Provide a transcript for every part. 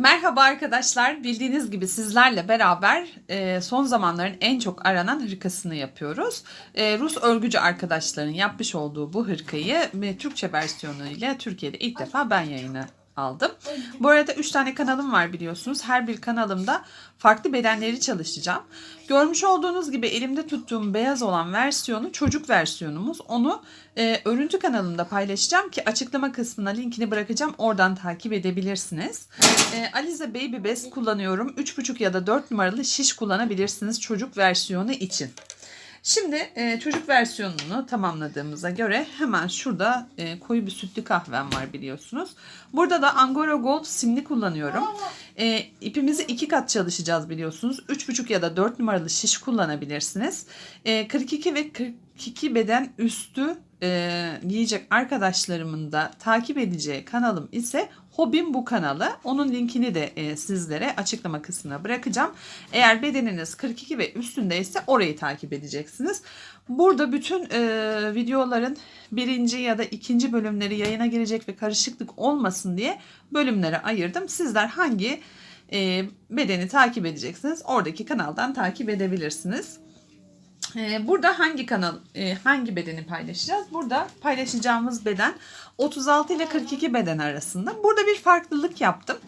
Merhaba arkadaşlar. Bildiğiniz gibi sizlerle beraber e, son zamanların en çok aranan hırkasını yapıyoruz. E, Rus örgücü arkadaşların yapmış olduğu bu hırkayı e, Türkçe versiyonuyla Türkiye'de ilk defa ben yayına aldım. Bu arada 3 tane kanalım var biliyorsunuz. Her bir kanalımda farklı bedenleri çalışacağım. Görmüş olduğunuz gibi elimde tuttuğum beyaz olan versiyonu çocuk versiyonumuz. Onu e, örüntü kanalımda paylaşacağım ki açıklama kısmına linkini bırakacağım. Oradan takip edebilirsiniz. E, Alize Baby Best kullanıyorum. 3,5 ya da 4 numaralı şiş kullanabilirsiniz çocuk versiyonu için. Şimdi e, çocuk versiyonunu tamamladığımıza göre hemen şurada e, koyu bir sütlü kahvem var biliyorsunuz. Burada da Angora Gold simli kullanıyorum. E, ipimizi iki kat çalışacağız biliyorsunuz. 3,5 ya da 4 numaralı şiş kullanabilirsiniz. E, 42 ve 42 beden üstü e, giyecek arkadaşlarımın da takip edeceği kanalım ise Hobim bu kanalı. Onun linkini de e, sizlere açıklama kısmına bırakacağım. Eğer bedeniniz 42 ve üstündeyse orayı takip edeceksiniz. Burada bütün e, videoların birinci ya da ikinci bölümleri yayına girecek ve karışıklık olmasın diye bölümlere ayırdım. Sizler hangi e, bedeni takip edeceksiniz oradaki kanaldan takip edebilirsiniz. Ee, Burada hangi kanal, e, hangi bedeni paylaşacağız? Burada paylaşacağımız beden 36 ile 42 beden arasında. Burada bir farklılık yaptım.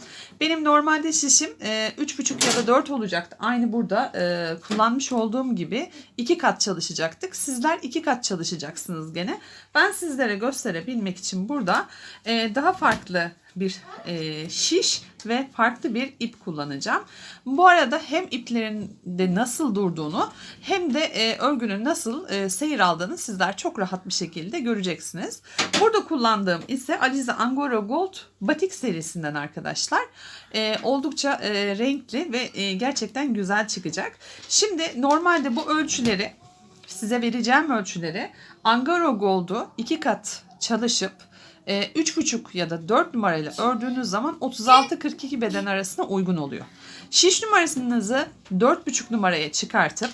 Benim normalde şişim e, 3,5 ya da 4 olacaktı. Aynı burada e, kullanmış olduğum gibi iki kat çalışacaktık. Sizler iki kat çalışacaksınız gene. Ben sizlere gösterebilmek için burada e, daha farklı bir e, şiş ve farklı bir ip kullanacağım. Bu arada hem iplerin de nasıl durduğunu hem de e, örgünün nasıl e, seyir aldığını sizler çok rahat bir şekilde göreceksiniz. Burada kullandığım ise Alize Angora Gold Batik serisinden arkadaşlar. E, oldukça e, renkli ve e, gerçekten güzel çıkacak. Şimdi normalde bu ölçüleri size vereceğim ölçüleri Angora Gold'u iki kat çalışıp e, 3,5 ya da 4 numarayla ördüğünüz zaman 36-42 beden arasına uygun oluyor. Şiş numarasınızı 4,5 numaraya çıkartıp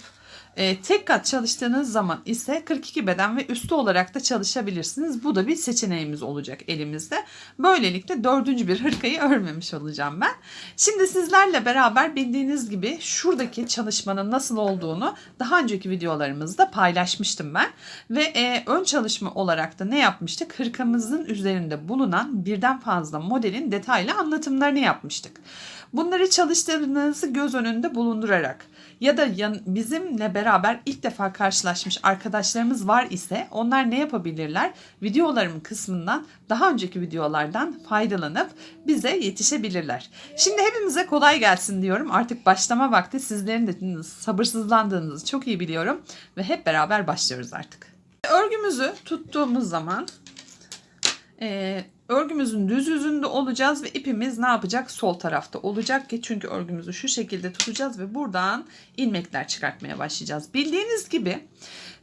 e, tek kat çalıştığınız zaman ise 42 beden ve üstü olarak da çalışabilirsiniz. Bu da bir seçeneğimiz olacak elimizde. Böylelikle dördüncü bir hırkayı örmemiş olacağım ben. Şimdi sizlerle beraber bildiğiniz gibi şuradaki çalışmanın nasıl olduğunu daha önceki videolarımızda paylaşmıştım ben. Ve e, ön çalışma olarak da ne yapmıştık? Hırkamızın üzerinde bulunan birden fazla modelin detaylı anlatımlarını yapmıştık. Bunları çalıştığınızı göz önünde bulundurarak ya da bizimle beraber ilk defa karşılaşmış arkadaşlarımız var ise onlar ne yapabilirler? Videolarımın kısmından daha önceki videolardan faydalanıp bize yetişebilirler. Şimdi hepimize kolay gelsin diyorum. Artık başlama vakti sizlerin de sabırsızlandığınızı çok iyi biliyorum ve hep beraber başlıyoruz artık. Örgümüzü tuttuğumuz zaman örgümüzün düz yüzünde olacağız ve ipimiz ne yapacak? Sol tarafta olacak ki çünkü örgümüzü şu şekilde tutacağız ve buradan ilmekler çıkartmaya başlayacağız. Bildiğiniz gibi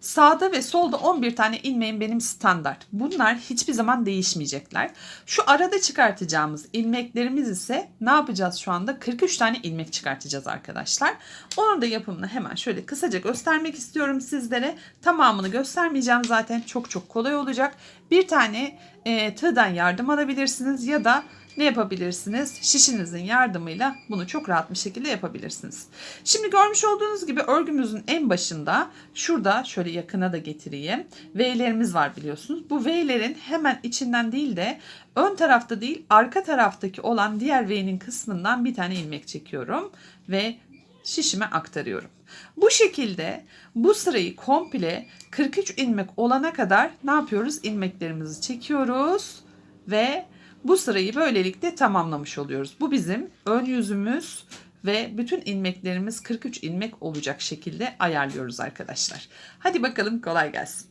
sağda ve solda 11 tane ilmeğim benim standart. Bunlar hiçbir zaman değişmeyecekler. Şu arada çıkartacağımız ilmeklerimiz ise ne yapacağız şu anda? 43 tane ilmek çıkartacağız arkadaşlar. Onun da yapımını hemen şöyle kısaca göstermek istiyorum sizlere. Tamamını göstermeyeceğim zaten çok çok kolay olacak. Bir tane e, tığdan yardım alabilirsiniz ya da ne yapabilirsiniz? Şişinizin yardımıyla bunu çok rahat bir şekilde yapabilirsiniz. Şimdi görmüş olduğunuz gibi örgümüzün en başında şurada şöyle yakına da getireyim. V'lerimiz var biliyorsunuz. Bu V'lerin hemen içinden değil de ön tarafta değil arka taraftaki olan diğer V'nin kısmından bir tane ilmek çekiyorum ve şişime aktarıyorum. Bu şekilde bu sırayı komple 43 ilmek olana kadar ne yapıyoruz? İlmeklerimizi çekiyoruz ve bu sırayı böylelikle tamamlamış oluyoruz. Bu bizim ön yüzümüz ve bütün ilmeklerimiz 43 ilmek olacak şekilde ayarlıyoruz arkadaşlar. Hadi bakalım kolay gelsin.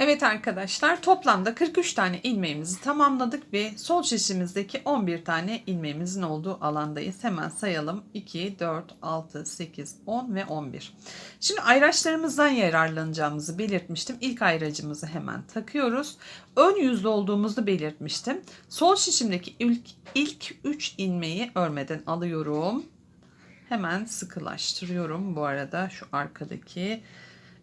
Evet arkadaşlar toplamda 43 tane ilmeğimizi tamamladık ve sol şişimizdeki 11 tane ilmeğimizin olduğu alandayız. Hemen sayalım. 2, 4, 6, 8, 10 ve 11. Şimdi ayraçlarımızdan yararlanacağımızı belirtmiştim. İlk ayracımızı hemen takıyoruz. Ön yüzde olduğumuzu belirtmiştim. Sol şişimdeki ilk, ilk 3 ilmeği örmeden alıyorum. Hemen sıkılaştırıyorum. Bu arada şu arkadaki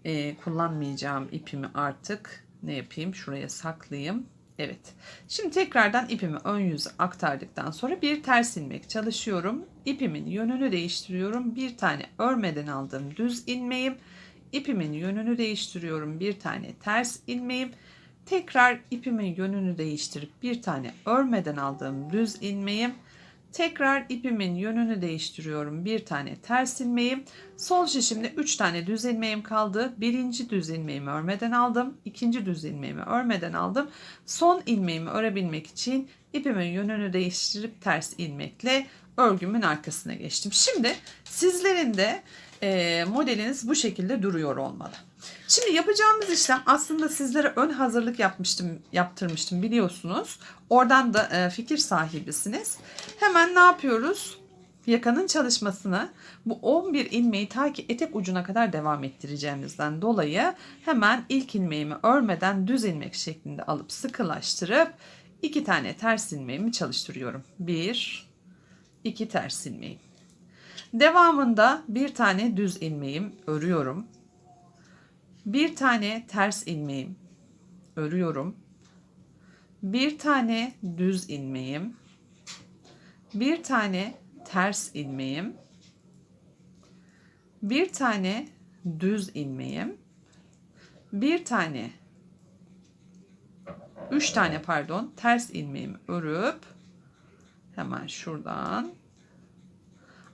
e, kullanmayacağım ipimi artık ne yapayım? Şuraya saklayayım. Evet. Şimdi tekrardan ipimi ön yüze aktardıktan sonra bir ters ilmek çalışıyorum. İpimin yönünü değiştiriyorum. Bir tane örmeden aldığım düz ilmeğim. İpimin yönünü değiştiriyorum. Bir tane ters ilmeğim. Tekrar ipimin yönünü değiştirip bir tane örmeden aldığım düz ilmeğim. Tekrar ipimin yönünü değiştiriyorum. Bir tane ters ilmeğim. Sol şişimde 3 tane düz ilmeğim kaldı. Birinci düz ilmeğimi örmeden aldım. ikinci düz ilmeğimi örmeden aldım. Son ilmeğimi örebilmek için ipimin yönünü değiştirip ters ilmekle örgümün arkasına geçtim. Şimdi sizlerin de e, modeliniz bu şekilde duruyor olmalı. Şimdi yapacağımız işlem aslında sizlere ön hazırlık yapmıştım, yaptırmıştım biliyorsunuz. Oradan da e, fikir sahibisiniz. Hemen ne yapıyoruz? Yakanın çalışmasını bu 11 ilmeği ta ki etek ucuna kadar devam ettireceğimizden dolayı hemen ilk ilmeğimi örmeden düz ilmek şeklinde alıp sıkılaştırıp iki tane ters ilmeğimi çalıştırıyorum. Bir, iki ters ilmeğim. Devamında bir tane düz ilmeğim örüyorum. Bir tane ters ilmeğim örüyorum. Bir tane düz ilmeğim. Bir tane ters ilmeğim. Bir tane düz ilmeğim. Bir tane üç tane pardon ters ilmeğimi örüp hemen şuradan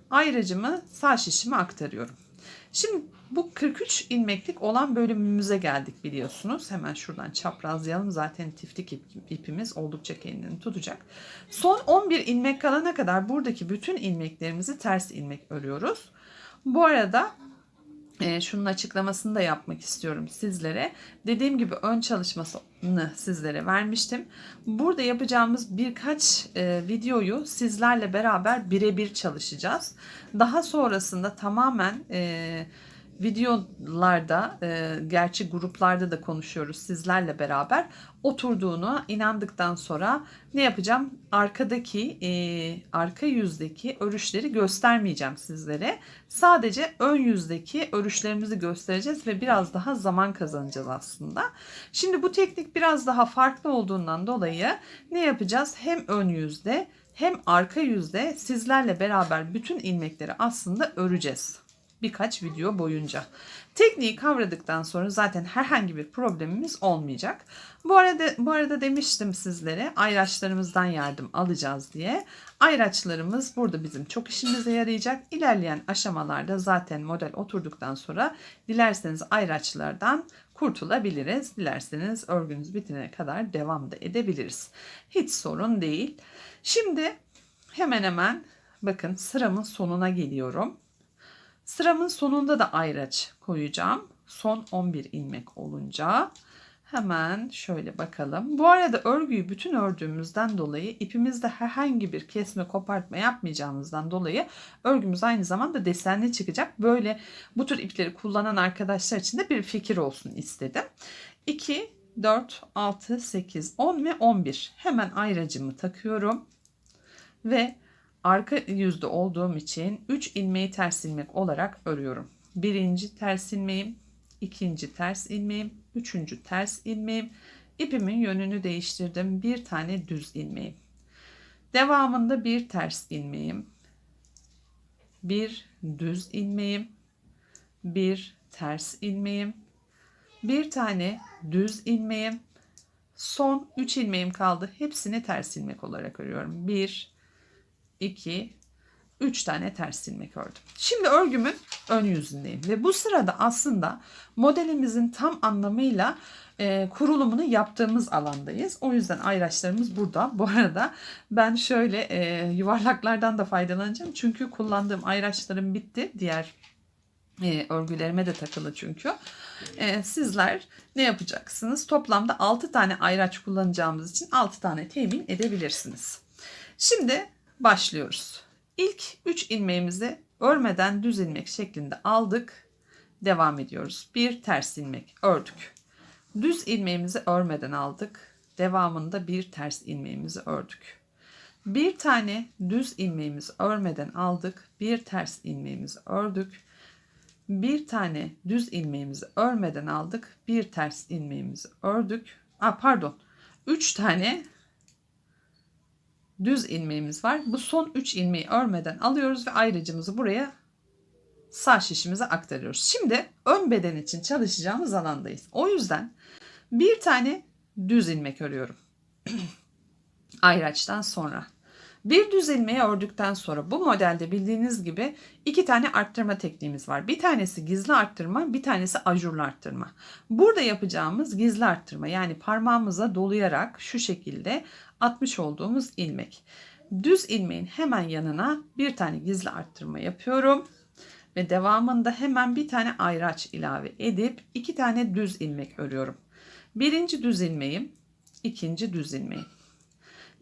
ayracımı sağ şişime aktarıyorum. Şimdi bu 43 ilmeklik olan bölümümüze geldik biliyorsunuz. Hemen şuradan çaprazlayalım. Zaten tiftik ipimiz oldukça kendini tutacak. Son 11 ilmek kalana kadar buradaki bütün ilmeklerimizi ters ilmek örüyoruz. Bu arada e, şunun açıklamasını da yapmak istiyorum sizlere. Dediğim gibi ön çalışmasını sizlere vermiştim. Burada yapacağımız birkaç e, videoyu sizlerle beraber birebir çalışacağız. Daha sonrasında tamamen e, videolarda e, gerçi gruplarda da konuşuyoruz sizlerle beraber. Oturduğunu inandıktan sonra ne yapacağım? Arkadaki e, arka yüzdeki örüşleri göstermeyeceğim sizlere. Sadece ön yüzdeki örüşlerimizi göstereceğiz ve biraz daha zaman kazanacağız aslında. Şimdi bu teknik biraz daha farklı olduğundan dolayı ne yapacağız? Hem ön yüzde hem arka yüzde sizlerle beraber bütün ilmekleri aslında öreceğiz birkaç video boyunca. Tekniği kavradıktan sonra zaten herhangi bir problemimiz olmayacak. Bu arada bu arada demiştim sizlere ayraçlarımızdan yardım alacağız diye. Ayraçlarımız burada bizim çok işimize yarayacak. İlerleyen aşamalarda zaten model oturduktan sonra dilerseniz ayraçlardan kurtulabiliriz. Dilerseniz örgünüz bitene kadar devam da edebiliriz. Hiç sorun değil. Şimdi hemen hemen bakın sıramın sonuna geliyorum. Sıramın sonunda da ayraç koyacağım. Son 11 ilmek olunca hemen şöyle bakalım. Bu arada örgüyü bütün ördüğümüzden dolayı ipimizde herhangi bir kesme kopartma yapmayacağımızdan dolayı örgümüz aynı zamanda desenli çıkacak. Böyle bu tür ipleri kullanan arkadaşlar için de bir fikir olsun istedim. 2, 4, 6, 8, 10 ve 11 hemen ayracımı takıyorum ve arka yüzde olduğum için 3 ilmeği ters ilmek olarak örüyorum. Birinci ters ilmeğim, ikinci ters ilmeğim, üçüncü ters ilmeğim. İpimin yönünü değiştirdim. Bir tane düz ilmeğim. Devamında bir ters ilmeğim, bir düz ilmeğim, bir ters ilmeğim, bir tane düz ilmeğim, son 3 ilmeğim kaldı. Hepsini ters ilmek olarak örüyorum. 1 2, 3 tane ters ilmek ördüm. Şimdi örgümün ön yüzündeyim ve bu sırada aslında modelimizin tam anlamıyla e, kurulumunu yaptığımız alandayız. O yüzden ayraçlarımız burada. Bu arada ben şöyle e, yuvarlaklardan da faydalanacağım. Çünkü kullandığım ayraçlarım bitti. Diğer e, örgülerime de takılı çünkü. E, sizler ne yapacaksınız? Toplamda 6 tane ayraç kullanacağımız için 6 tane temin edebilirsiniz. Şimdi başlıyoruz. İlk 3 ilmeğimizi örmeden düz ilmek şeklinde aldık. Devam ediyoruz. Bir ters ilmek ördük. Düz ilmeğimizi örmeden aldık. Devamında bir ters ilmeğimizi ördük. Bir tane düz ilmeğimizi örmeden aldık. Bir ters ilmeğimizi ördük. Bir tane düz ilmeğimizi örmeden aldık. Bir ters ilmeğimizi ördük. Aa, pardon. 3 tane düz ilmeğimiz var. Bu son 3 ilmeği örmeden alıyoruz ve ayrıcımızı buraya sağ şişimize aktarıyoruz. Şimdi ön beden için çalışacağımız alandayız. O yüzden bir tane düz ilmek örüyorum. Ayraçtan sonra. Bir düz ilmeği ördükten sonra bu modelde bildiğiniz gibi iki tane arttırma tekniğimiz var. Bir tanesi gizli arttırma, bir tanesi ajurlu arttırma. Burada yapacağımız gizli arttırma yani parmağımıza dolayarak şu şekilde atmış olduğumuz ilmek. Düz ilmeğin hemen yanına bir tane gizli arttırma yapıyorum ve devamında hemen bir tane ayraç ilave edip iki tane düz ilmek örüyorum. Birinci düz ilmeğim, ikinci düz ilmeğim.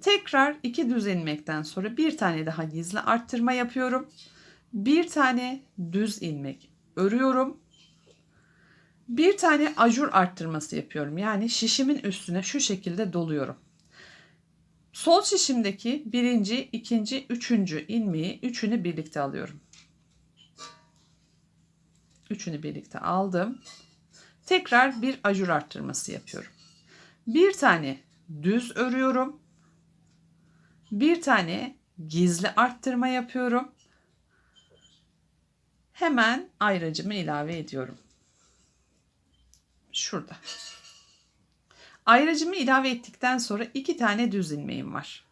Tekrar iki düz ilmekten sonra bir tane daha gizli arttırma yapıyorum. Bir tane düz ilmek örüyorum. Bir tane ajur arttırması yapıyorum. Yani şişimin üstüne şu şekilde doluyorum. Sol şişimdeki birinci, ikinci, üçüncü ilmeği üçünü birlikte alıyorum. Üçünü birlikte aldım. Tekrar bir ajur arttırması yapıyorum. Bir tane düz örüyorum. Bir tane gizli arttırma yapıyorum. Hemen ayracımı ilave ediyorum. Şurada. Ayracımı ilave ettikten sonra iki tane düz ilmeğim var.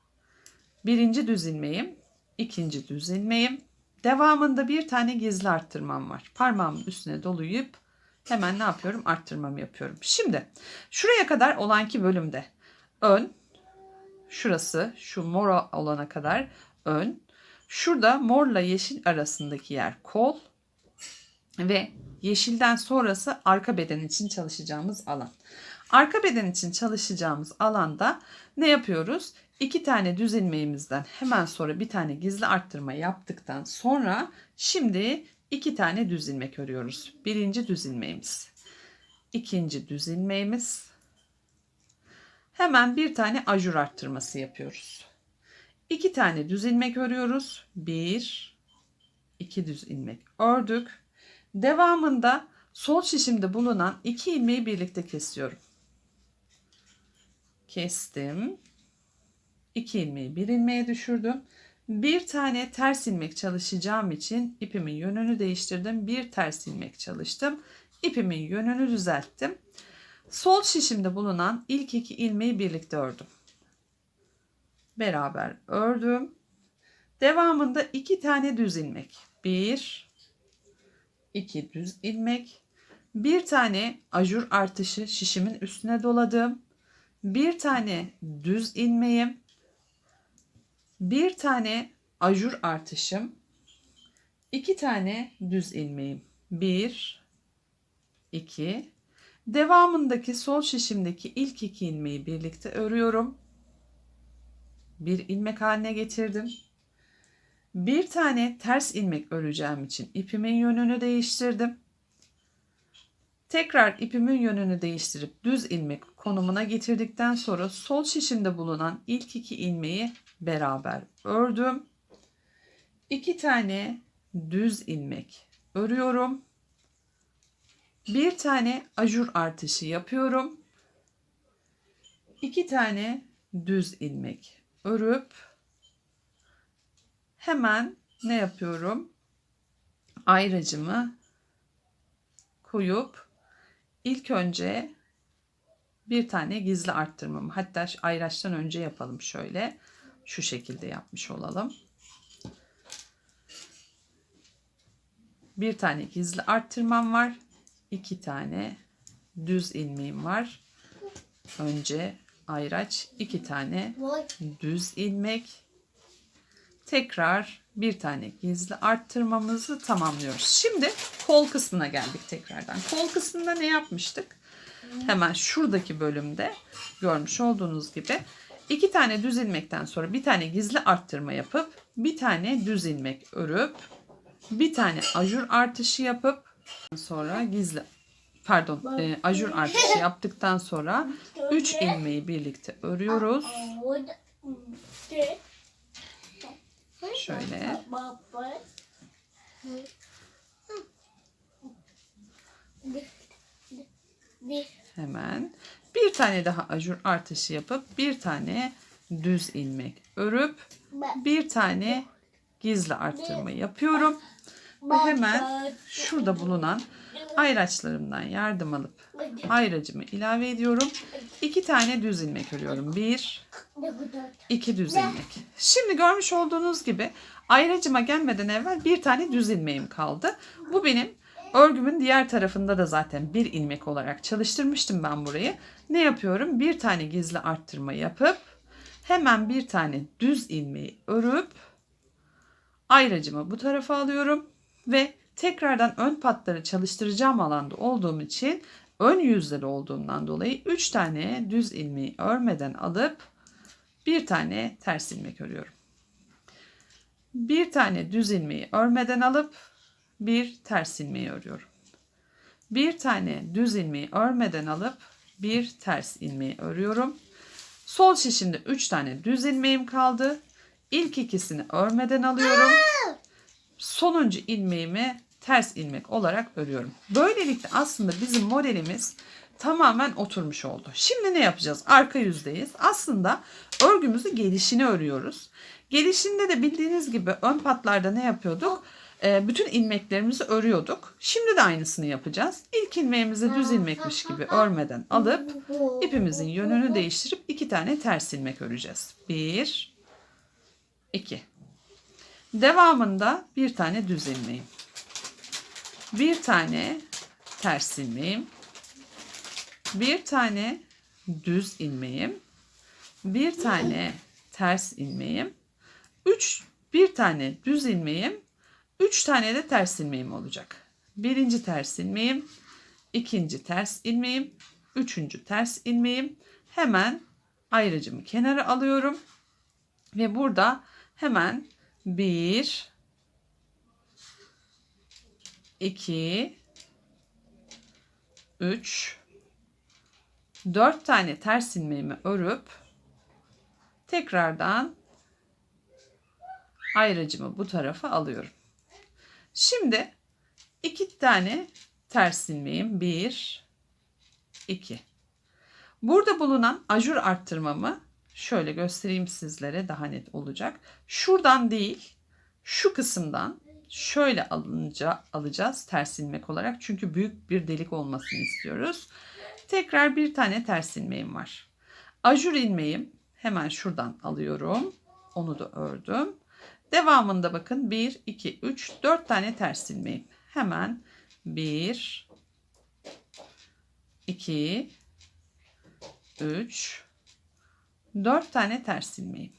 Birinci düz ilmeğim, ikinci düz ilmeğim. Devamında bir tane gizli arttırmam var. Parmağımın üstüne dolayıp hemen ne yapıyorum? Arttırmamı yapıyorum. Şimdi şuraya kadar olanki bölümde ön, şurası şu mor olana kadar ön. Şurada morla yeşil arasındaki yer kol ve yeşilden sonrası arka beden için çalışacağımız alan. Arka beden için çalışacağımız alanda ne yapıyoruz? İki tane düz ilmeğimizden hemen sonra bir tane gizli arttırma yaptıktan sonra şimdi iki tane düz ilmek örüyoruz. Birinci düz ilmeğimiz. ikinci düz ilmeğimiz. Hemen bir tane ajur arttırması yapıyoruz. İki tane düz ilmek örüyoruz. Bir, iki düz ilmek ördük. Devamında sol şişimde bulunan iki ilmeği birlikte kesiyorum. Kestim. İki ilmeği bir ilmeğe düşürdüm. Bir tane ters ilmek çalışacağım için ipimin yönünü değiştirdim. Bir ters ilmek çalıştım. İpimin yönünü düzelttim. Sol şişimde bulunan ilk iki ilmeği birlikte ördüm. Beraber ördüm. Devamında iki tane düz ilmek. Bir, iki düz ilmek. Bir tane ajur artışı şişimin üstüne doladım. Bir tane düz ilmeğim. Bir tane ajur artışım. iki tane düz ilmeğim. Bir, iki. Devamındaki sol şişimdeki ilk iki ilmeği birlikte örüyorum. Bir ilmek haline getirdim. Bir tane ters ilmek öreceğim için ipimin yönünü değiştirdim. Tekrar ipimin yönünü değiştirip düz ilmek konumuna getirdikten sonra sol şişimde bulunan ilk iki ilmeği beraber ördüm. İki tane düz ilmek örüyorum. Bir tane ajur artışı yapıyorum. İki tane düz ilmek örüp hemen ne yapıyorum? Ayracımı koyup ilk önce bir tane gizli arttırmamı hatta ayraçtan önce yapalım şöyle şu şekilde yapmış olalım. Bir tane gizli arttırmam var. iki tane düz ilmeğim var. Önce ayraç, iki tane düz ilmek. Tekrar bir tane gizli arttırmamızı tamamlıyoruz. Şimdi kol kısmına geldik tekrardan. Kol kısmında ne yapmıştık? Hemen şuradaki bölümde görmüş olduğunuz gibi iki tane düz ilmekten sonra bir tane gizli arttırma yapıp bir tane düz ilmek örüp bir tane ajur artışı yapıp sonra gizli pardon e, ajur artışı yaptıktan sonra 3 ilmeği birlikte örüyoruz. Şöyle. Hemen Bir tane daha ajur artışı yapıp bir tane düz ilmek örüp bir tane gizli arttırma yapıyorum. Ve hemen şurada bulunan ayraçlarımdan yardım alıp ayracımı ilave ediyorum. İki tane düz ilmek örüyorum. Bir, iki düz ilmek. Şimdi görmüş olduğunuz gibi ayracıma gelmeden evvel bir tane düz ilmeğim kaldı. Bu benim örgümün diğer tarafında da zaten bir ilmek olarak çalıştırmıştım ben burayı. Ne yapıyorum? Bir tane gizli arttırma yapıp hemen bir tane düz ilmeği örüp ayracımı bu tarafa alıyorum ve tekrardan ön patları çalıştıracağım alanda olduğum için ön yüzleri olduğundan dolayı 3 tane düz ilmeği örmeden alıp bir tane ters ilmek örüyorum. Bir tane düz ilmeği örmeden alıp bir ters ilmeği örüyorum. Bir tane düz ilmeği örmeden alıp bir ters ilmeği örüyorum. Sol şişimde 3 tane düz ilmeğim kaldı. İlk ikisini örmeden alıyorum. Sonuncu ilmeğimi ters ilmek olarak örüyorum. Böylelikle aslında bizim modelimiz tamamen oturmuş oldu. Şimdi ne yapacağız? Arka yüzdeyiz. Aslında örgümüzü gelişini örüyoruz. Gelişinde de bildiğiniz gibi ön patlarda ne yapıyorduk? Ee, bütün ilmeklerimizi örüyorduk. Şimdi de aynısını yapacağız. İlk ilmeğimizi düz ilmekmiş gibi örmeden alıp ipimizin yönünü değiştirip iki tane ters ilmek öreceğiz. Bir, iki. Devamında bir tane düz ilmeğim. Bir tane ters ilmeğim. Bir tane düz ilmeğim. Bir tane ters ilmeğim. Üç, bir tane düz ilmeğim. Üç tane de ters ilmeğim olacak. Birinci ters ilmeğim. ikinci ters ilmeğim. Üçüncü ters ilmeğim. Hemen ayrıcımı kenara alıyorum. Ve burada hemen bir, iki, üç, dört tane ters ilmeğimi örüp tekrardan ayracımı bu tarafa alıyorum. Şimdi iki tane ters ilmeğim bir, iki. Burada bulunan ajur arttırmamı şöyle göstereyim sizlere daha net olacak. Şuradan değil, şu kısımdan şöyle alınca alacağız ters ilmek olarak. Çünkü büyük bir delik olmasını istiyoruz. Tekrar bir tane ters ilmeğim var. Ajur ilmeğim hemen şuradan alıyorum. Onu da ördüm. Devamında bakın 1, 2, 3, 4 tane ters ilmeğim. Hemen 1, 2, 3, 4 tane ters ilmeğim.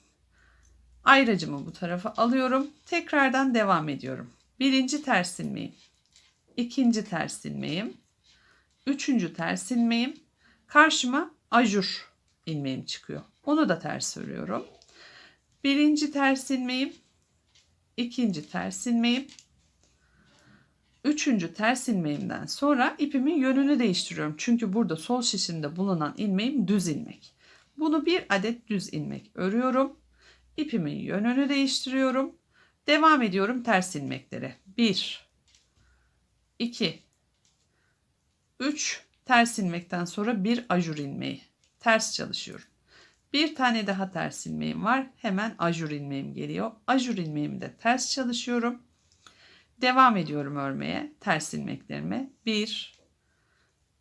Ayracımı bu tarafa alıyorum. Tekrardan devam ediyorum. Birinci ters ilmeğim. ikinci ters ilmeğim. Üçüncü ters ilmeğim. Karşıma ajur ilmeğim çıkıyor. Onu da ters örüyorum. Birinci ters ilmeğim. ikinci ters ilmeğim. Üçüncü ters ilmeğimden sonra ipimin yönünü değiştiriyorum. Çünkü burada sol şişimde bulunan ilmeğim düz ilmek. Bunu bir adet düz ilmek örüyorum. İpimin yönünü değiştiriyorum. Devam ediyorum ters ilmeklere. 1 2 3 ters ilmekten sonra bir ajur ilmeği. Ters çalışıyorum. Bir tane daha ters ilmeğim var. Hemen ajur ilmeğim geliyor. Ajur ilmeğimi de ters çalışıyorum. Devam ediyorum örmeye. Ters ilmeklerime. 1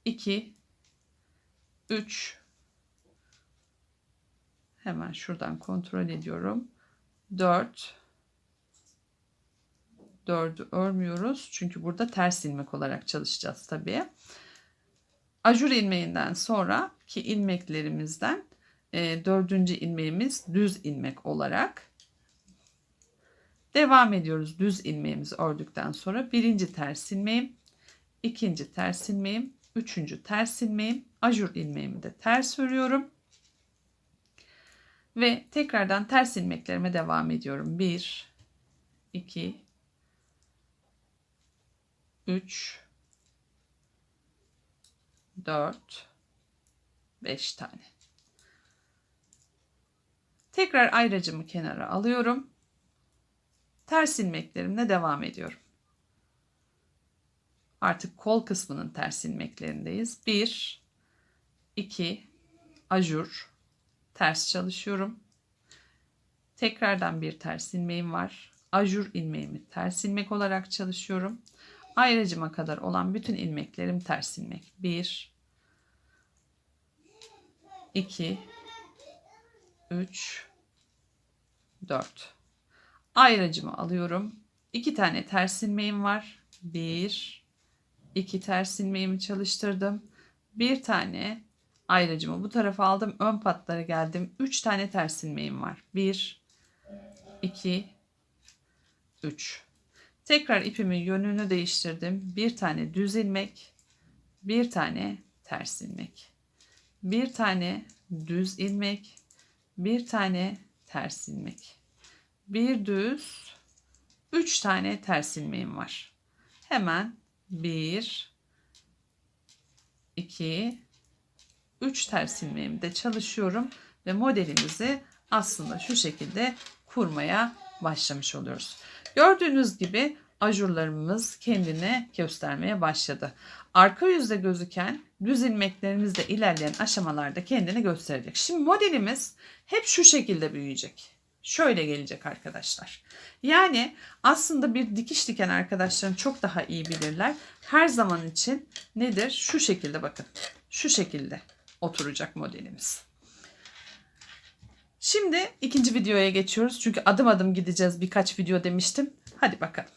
2 3 Hemen şuradan kontrol ediyorum. 4 4'ü örmüyoruz. Çünkü burada ters ilmek olarak çalışacağız tabii. Ajur ilmeğinden sonraki ilmeklerimizden e, dördüncü ilmeğimiz düz ilmek olarak devam ediyoruz. Düz ilmeğimizi ördükten sonra birinci ters ilmeğim, ikinci ters ilmeğim, üçüncü ters ilmeğim, ajur ilmeğimi de ters örüyorum. Ve tekrardan ters ilmeklerime devam ediyorum. 1 2 3 4 5 tane. Tekrar ayracımı kenara alıyorum. Ters ilmeklerimle devam ediyorum. Artık kol kısmının ters ilmeklerindeyiz. 1 2 ajur, ters çalışıyorum. Tekrardan bir ters ilmeğim var. Ajur ilmeğimi ters ilmek olarak çalışıyorum. Ayracıma kadar olan bütün ilmeklerim ters ilmek. 1 2 3 4 Ayracımı alıyorum. 2 tane ters ilmeğim var. 1 2 ters ilmeğimi çalıştırdım. Bir tane ayracımı bu tarafa aldım. Ön patlara geldim. 3 tane ters ilmeğim var. 1 2 3 Tekrar ipimin yönünü değiştirdim. Bir tane düz ilmek, bir tane ters ilmek. Bir tane düz ilmek, bir tane ters ilmek. Bir düz, üç tane ters ilmeğim var. Hemen bir, iki, üç ters ilmeğimde çalışıyorum ve modelimizi aslında şu şekilde kurmaya başlamış oluyoruz. Gördüğünüz gibi ajurlarımız kendini göstermeye başladı. Arka yüzde gözüken düz ilmeklerimiz de ilerleyen aşamalarda kendini gösterecek. Şimdi modelimiz hep şu şekilde büyüyecek. Şöyle gelecek arkadaşlar. Yani aslında bir dikiş diken arkadaşlarım çok daha iyi bilirler. Her zaman için nedir? Şu şekilde bakın. Şu şekilde oturacak modelimiz. Şimdi ikinci videoya geçiyoruz. Çünkü adım adım gideceğiz birkaç video demiştim. Hadi bakalım.